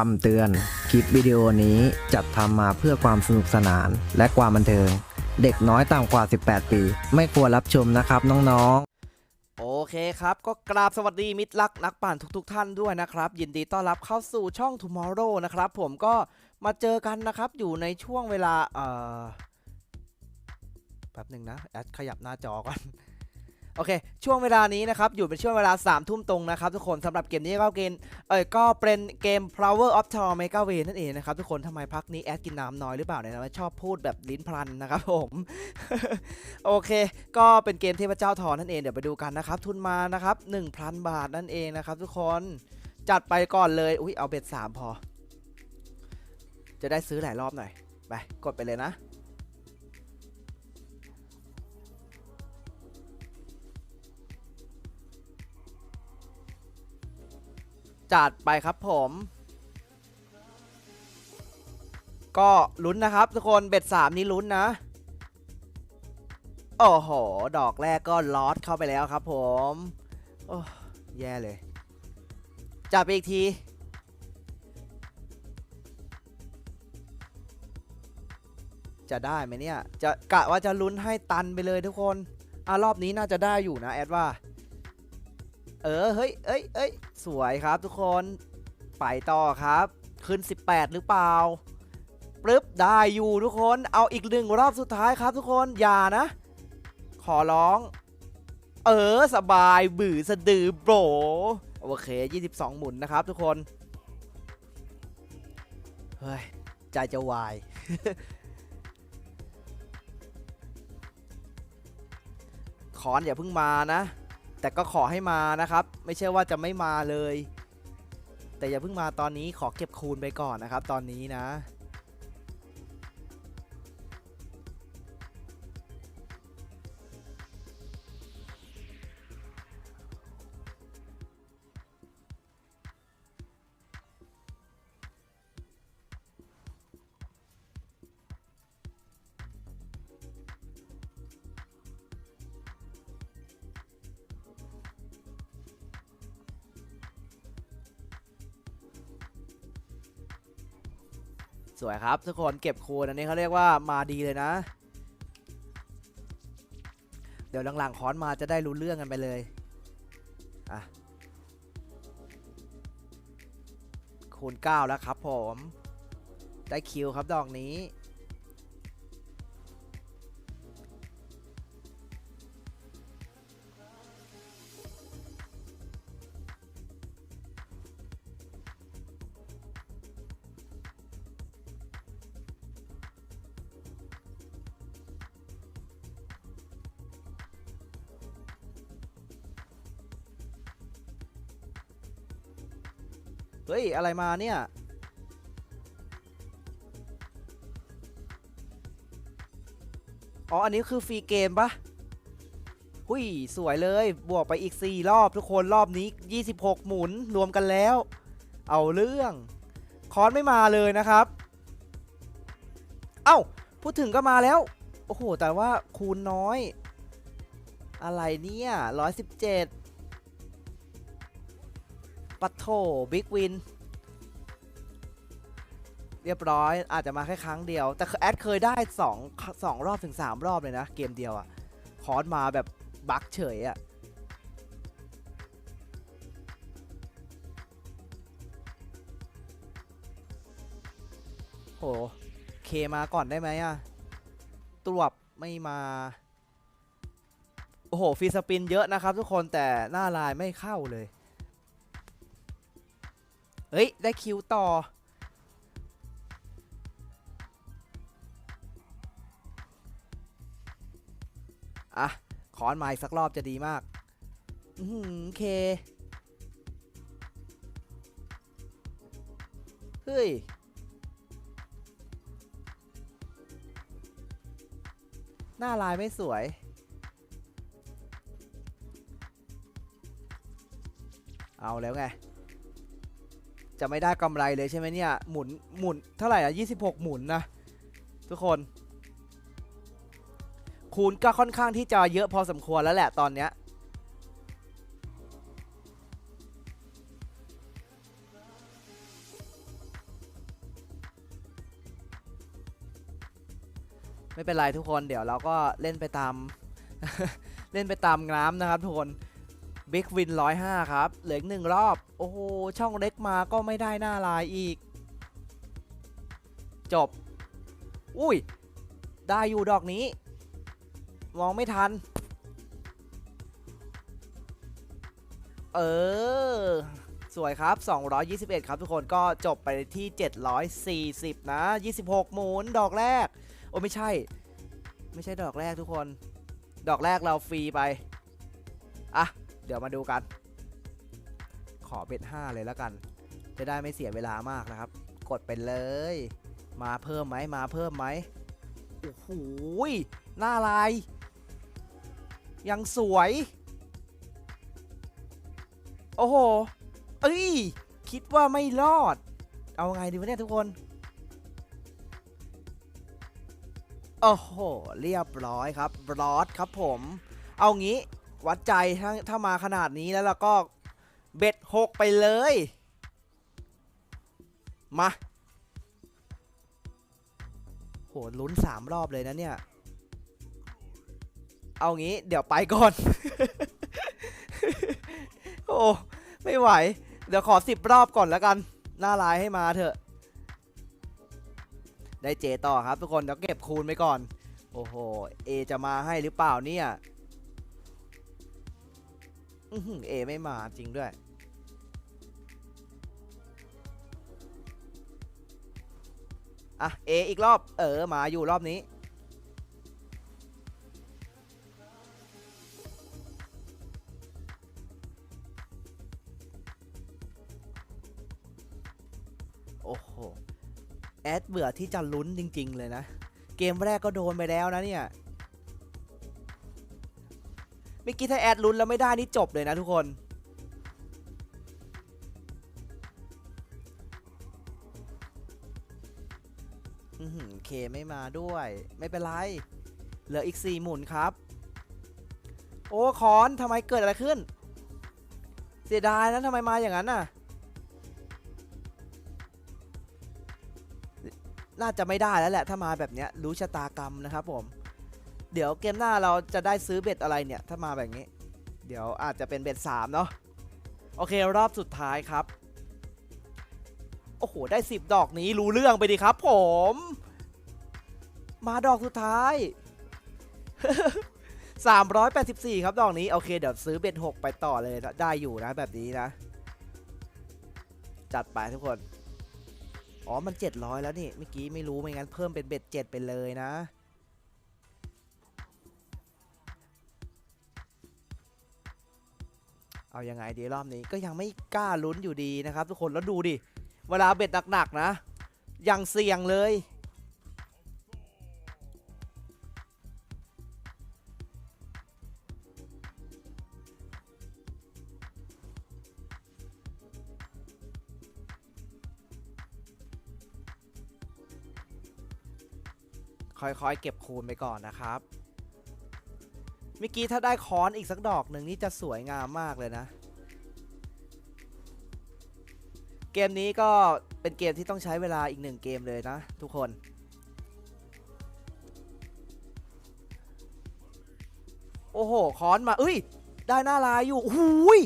คำเตือน คลิปวิดีโอนี้จัดทำมาเพื่อความสนุกสนานและความบันเทิง เด็กน้อยต่ำกว่า 18 ปี ไม่ควรรับชมนะครับน้องๆ โอเคครับก็กราบสวัสดีมิตรรักนักปั่นทุก ๆทท่านด้วยนะครับ ยินดีต้อนรับเข้าสู่ช่อง Tomorrow นะครับ ผมก็มาเจอกันนะครับอยู่ในช่วงเวลาเอ่อแป๊บหนึ่งนะแอดขยับหน้าจอก่อน โอเค ช่วงเวลานี้นะครับ อยู่เป็นช่วงเวลา3ามทุ่มตรงนะครับทุกคนสำหรับเกมนี้ก็เกมเอ้ยก็เป็นเกม Power of Tor Mega Way นั่นเองนะครับ ทุกคนทำไมพักนี้แอดกินน้ำน้อยหรือเปล่าเนี่ยนะชอบพูดแบบลิ้นพลันนะครับผม โอเค ก็เป็นเกมเทพเจ้าทอนั่นเอง เดี๋ยวไปดูกันนะครับ ทุนมานะครับ 1,000 บาทนั่นเองนะครับ ทุกคนจัดไปก่อนเลยอุ้ยเอาเบ็ดสามพอ จะได้ซื้อหลายรอบหน่อยไปกดไปเลยนะ จัดไปครับผม ก็ลุ้นนะครับทุกคนเบ็ดสามนี้ลุ้นนะ โอ้โห ดอกแรกก็ลอสเข้าไปแล้วครับผม โอ้แย่เลย จับไปอีกทีจะได้ไหมเนี่ย จะกะว่าจะลุ้นให้ตันไปเลยทุกคนอะรอบนี้น่าจะได้อยู่นะแอดว่า เออเฮ้ยเอ้ยเอ้ยสวยครับทุกคนไปต่อครับ ขึ้น 18 หรือเปล่าปึ๊บได้อยู่ทุกคนเอาอีกหนึ่งรอบสุดท้ายครับทุกคนอย่านะ ขอร้อง เออสบายบือสะดือโบรโอเค 22 หมุนนะครับทุกคนเฮ้ยใจจะวายขอนอย่าเพิ่งมานะ แต่ก็ขอให้มานะครับ ไม่ใช่ว่าจะไม่มาเลย แต่อย่าเพิ่งมาตอนนี้ขอเก็บคูณไปก่อนนะครับ ตอนนี้นะ สวยครับ ทุกคนเก็บคูณอันนี้เขาเรียกว่ามาดีเลยนะ เดี๋ยวหลังๆคอนมาจะได้รู้เรื่องกันไปเลยอะคูณ9แล้วครับผม ได้คิวครับดอกนี้ เฮ้ย อะไรมาเนี่ย อ๋อ อันนี้คือฟรีเกมปะหุยสวยเลย บวกไปอีก 4 รอบทุกคนรอบนี้ 26 หมุนรวมกันแล้ว เอาเรื่อง คอนไม่มาเลยนะครับ เอ้า พูดถึงก็มาแล้ว โอ้โห แต่ว่าคูณน้อย อะไรเนี่ย 117 ปัทโถบิ๊กวิน เรียบร้อยอาจจะมาแค่ครั้งเดียว แต่แอดเคยได้2 2รอบถึง 3 รอบเลยนะ เกมเดียวอะคอร์สมาแบบบั๊กเฉยอะโหเคมาก่อนได้ไหมอะตรวบไม่มา โอ้โห ฟีสปินเยอะนะครับทุกคนแต่หน้าลายไม่เข้าเลย ฮ้ย ได้คิวต่อ อะ ขอนมาอีกสักรอบจะดีมาก อือหือเค เฮ้ย หน้าลายไม่สวยเอาแล้วไง จะไม่ได้กำไรเลยใช่ไหมเนี่ย หมุนหมุนเท่าไหร่อะยี่ะ26 หมุนนะ ทุกคน คูณก็ค่อนข้างที่จะเยอะพอสมควรแล้วแหละตอนเนี้ยไม่เป็นไรทุกคนเดี๋ยวเราก็เล่นไปตาม เล่นไปตามน้ำนะครับทุกคน บิ๊กวินร้อยห้าครับ เหลืออีกหนึ่งรอบ โอ้โห ช่องเล็กมาก็ไม่ได้หน้าลายอีก จบ อุ้ย ได้อยู่ดอกนี้ มองไม่ทัน เออ สวยครับ 221 ครับทุกคนก็จบไปที่ 740 นะ 26 หมุนดอกแรก โอ้ไม่ใช่ ไม่ใช่ดอกแรกทุกคน ดอกแรกเราฟรีไป อะ เดี๋ยวมาดูกัน ขอเบ็ด5เลยแล้วกัน จะได้ไม่เสียเวลามากนะครับ กดไปเลย มาเพิ่มไหมมาเพิ่มไหมโอ้โหหน้าลาย ยังสวย โอ้โห เอ้ย คิดว่าไม่รอด เอาไงดีวะเนี่ยทุกคนโอ้โห เรียบร้อยครับบลอสครับผม เอางี้ วัดใจถ้าถ้ามาขนาดนี้แล้วเราก็เบ็ดหกไปเลย มา โหลุ้นสามรอบเลยนะเนี่ย เอางี้เดี๋ยวไปก่อน โอ้ไม่ไหว เดี๋ยวขอสิบรอบก่อนแล้วกัน หน้าลายให้มาเถอะ ได้เจต่อครับทุกคนเดี๋ยวเก็บคูณไปก่อน โอ้โห เอจะมาให้หรือเปล่าเนี่ย อือเอไม่มาจริงด้วย อะ เออีกรอบ เออ มาอยู่รอบนี้ โอ้โห แอดเบื่อที่จะลุ้นจริง ๆ เลยนะ เกมแรกก็โดนไปแล้วนะเนี่ย เมื่อกี้ถ้าแอดลุ้นแล้วไม่ได้นี่จบเลยนะทุกคนอือหือเคไม่มาด้วย ไม่เป็นไร เหลืออีก 4 หมุนครับ โอ้คอนทำไมเกิดอะไรขึ้น เสียดายนะทำไมมาอย่างนั้นน่ะ น่าจะไม่ได้แล้วแหละ ถ้ามาแบบเนี้ยรู้ชะตากรรมนะครับผม เดี๋ยวเกมหน้าเราจะได้ซื้อเบ็ดอะไรเนี่ย ถ้ามาแบบนี้ เดี๋ยวอาจจะเป็นเบ็ด3เนาะโอเครอบสุดท้ายครับ โอ้โห ได้ 10 ดอกนี้รู้เรื่องไปดีครับผม มาดอกสุดท้าย 384 ครับดอกนี้ โอเค เดี๋ยวซื้อเบ็ด6ไปต่อเลยได้อยู่นะแบบนี้นะ จัดไปทุกคน อ๋อ มัน 700 แล้วนี่เมื่อกี้ไม่รู้ไม่งั้นเพิ่มเป็นเบ็ด7ไปเลยนะ เอายังไงดีรอบนี้ก็ยังไม่กล้าลุ้นอยู่ดีนะครับ ทุกคนแล้วดูดิ เวลาเบ็ดหนักๆนะยังเสี่ยงเลย ค่อยๆเก็บคูณไปก่อนนะครับ เมื่อกี้ถ้าได้ค้อนอีกสักดอกหนึ่งนี่จะสวยงามมากเลยนะ เกมนี้ก็เป็นเกมที่ต้องใช้เวลาอีกหนึ่งเกมเลยนะทุกคน โอ้โห ค้อนมาเอ้ย ได้หน้าลายอยู่โอ้โหูย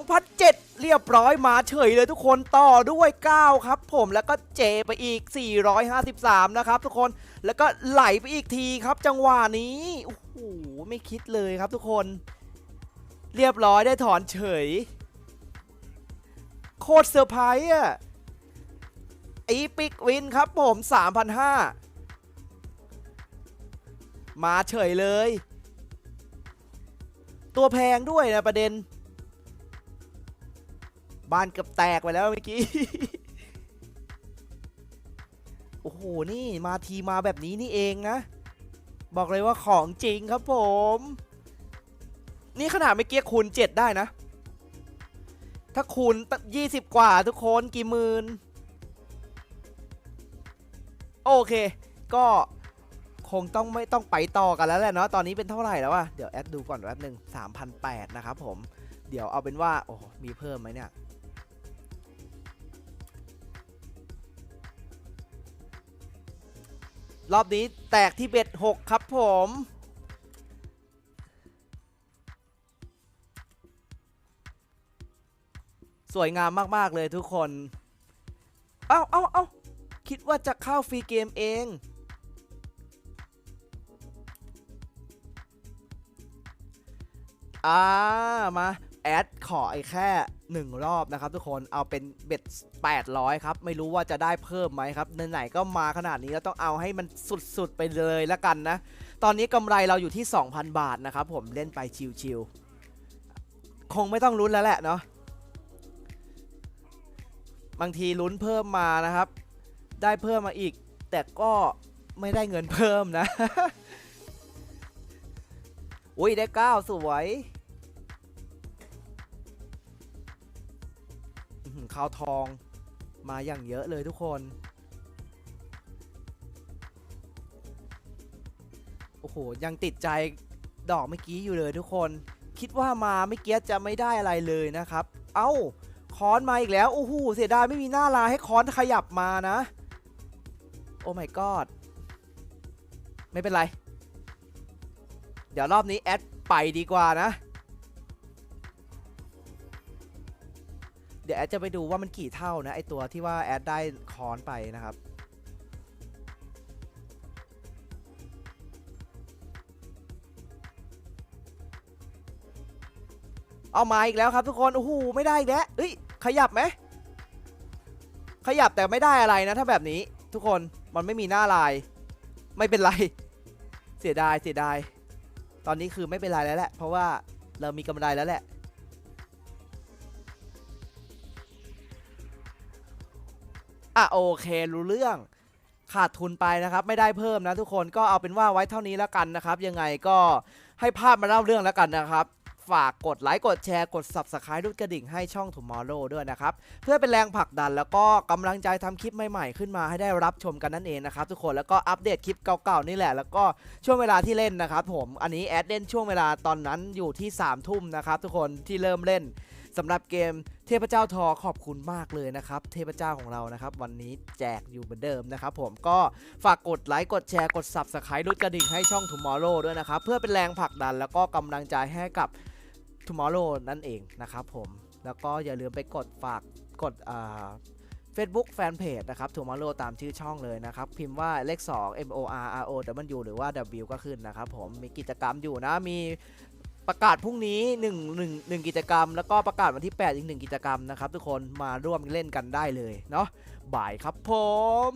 2007 เรียบร้อยมาเฉยเลยทุกคนต่อด้วย 9 ครับผมแล้วก็เจไปอีก 453 นะครับทุกคนแล้วก็ไหลไปอีกทีครับจังหวะนี้โอ้โหไม่คิดเลยครับทุกคน เรียบร้อยได้ถอนเฉย โคตรเซอร์ไพรส์อะอีปิกวินครับผม 3,500 มาเฉยเลย ตัวแพงด้วยนะประเด็น บ้านเกือบแตกไปแล้วเมื่อกี้ โอ้โห นี่มาทีมาแบบนี้นี่เองนะ บอกเลยว่าของจริงครับผม นี่ขนาดไม่เกี้คูณ 7 ได้นะ ถ้าคูณยี่สิบกว่าทุกคนกี่หมื่นโอเค ก็คงต้องไม่ต้องไปต่อกันแล้วแหละเนาะตอนนี้เป็นเท่าไหร่แล้วอะเดี๋ยวแอดดูก่อนแป๊บหนึ่งสามพันแปดนะครับผม เดี๋ยวเอาเป็นว่า โอ้มีเพิ่มไหมเนี่ย รอบนี้แตกที่เบ็ดหกครับผมสวยงามมาก ๆ เลยทุกคน เอ้า เอ้า เอ้า คิดว่าจะเข้าฟรีเกมเอง อ่า มา อดขอไอ้แค่หนึ่งรอบนะครับทุกคนเอาเป็นเบ็ด 800 ครับ ไม่รู้ว่าจะได้เพิ่มไหมครับไหนๆก็มาขนาดนี้แล้วต้องเอาให้มันสุดๆ ไปเลยละกันนะ ตอนนี้กำไรเราอยู่ที่ 2,000 บาทนะครับ ผมเล่นไปชิวๆคงไม่ต้องลุ้นแล้วแหละเนาะบางทีลุ้นเพิ่มมานะครับ ได้เพิ่มมาอีก แต่ก็ไม่ได้เงินเพิ่มนะ อุ้ยได้ 9 สวยาวทองมาอย่างเยอะเลยทุกคน โอ้โห ยังติดใจดอกเมื่อกี้อยู่เลยทุกคน คิดว่ามาเมื่อกี้จะไม่ได้อะไรเลยนะครับ เอ้าค้อนมาอีกแล้ว โอ้โห เสียดายไม่มีหน้าลาให้ค้อนขยับมานะ โอ้ my god ไม่เป็นไร เดี๋ยวรอบนี้แอดไปดีกว่านะ เดี๋ยวแอดจะไปดูว่ามันกี่เท่านะไอตัวที่ว่าแอดได้คอนไปนะครับเอามาอีกแล้วครับทุกคนโอ้โหไม่ได้อีกแล้วเอ้ยขยับไหมขยับแต่ไม่ได้อะไรนะ ถ้าแบบนี้ทุกคนมันไม่มีหน้าลาย ไม่เป็นไร เสียดายเสียดาย ตอนนี้คือไม่เป็นไรแล้วแหละเพราะว่าเรามีกำไรแล้วแหละ อะโอเครู้เรื่อง ขาดทุนไปนะครับ ไม่ได้เพิ่มนะทุกคนก็เอาเป็นว่าไว้เท่านี้แล้วกันนะครับ ยังไงก็ให้ภาพมาเล่าเรื่องแล้วกันนะครับ ฝากกดไลค์กดแชร์กด Subscribe รูดกระดิ่งให้ช่อง Tomorrow ด้วยนะครับ เพื่อเป็นแรงผลักดันแล้วก็กำลังใจทำคลิปใหม่ๆ ขึ้นมาให้ได้รับชมกันนั่นเองนะครับ ทุกคนแล้วก็อัปเดตคลิปเก่าๆนี่แหละ แล้วก็ช่วงเวลาที่เล่นนะครับ ผมอันนี้แอดเล่นช่วงเวลาตอนนั้นอยู่ที่3ามทุ่มนะครับทุกคนที่เริ่มเล่น สำหรับเกมเทพเจ้าทอขอบคุณมากเลยนะครับ เทพเจ้าของเรานะครับ วันนี้แจกอยู่เหมือนเดิมนะครับผมก็ฝากกดไลค์กดแชร์กด Subscribe รูดกระดิ่งให้ช่อง Tomorrow ด้วยนะครับ เพื่อเป็นแรงผลักดันแล้วก็กำลังใจให้กับ Tomorrow นั่นเองนะครับผมแล้วก็อย่าลืมไปกดฝากกดอ่า Facebook Fanpage นะครับ Tomorrow ตามชื่อช่องเลยนะครับ พิมพ์ว่าเลข 2 M O R R O W หรือว่า W ก็ขึ้นนะครับผมมีกิจกรรมอยู่นะ มี ประกาศพรุ่งนี้1 1 1กิจกรรม แล้วก็ประกาศวันที่ 8 อีก 1 กิจกรรมนะครับทุกคนมาร่วมเล่นกันได้เลยเนาะบ่ายครับผม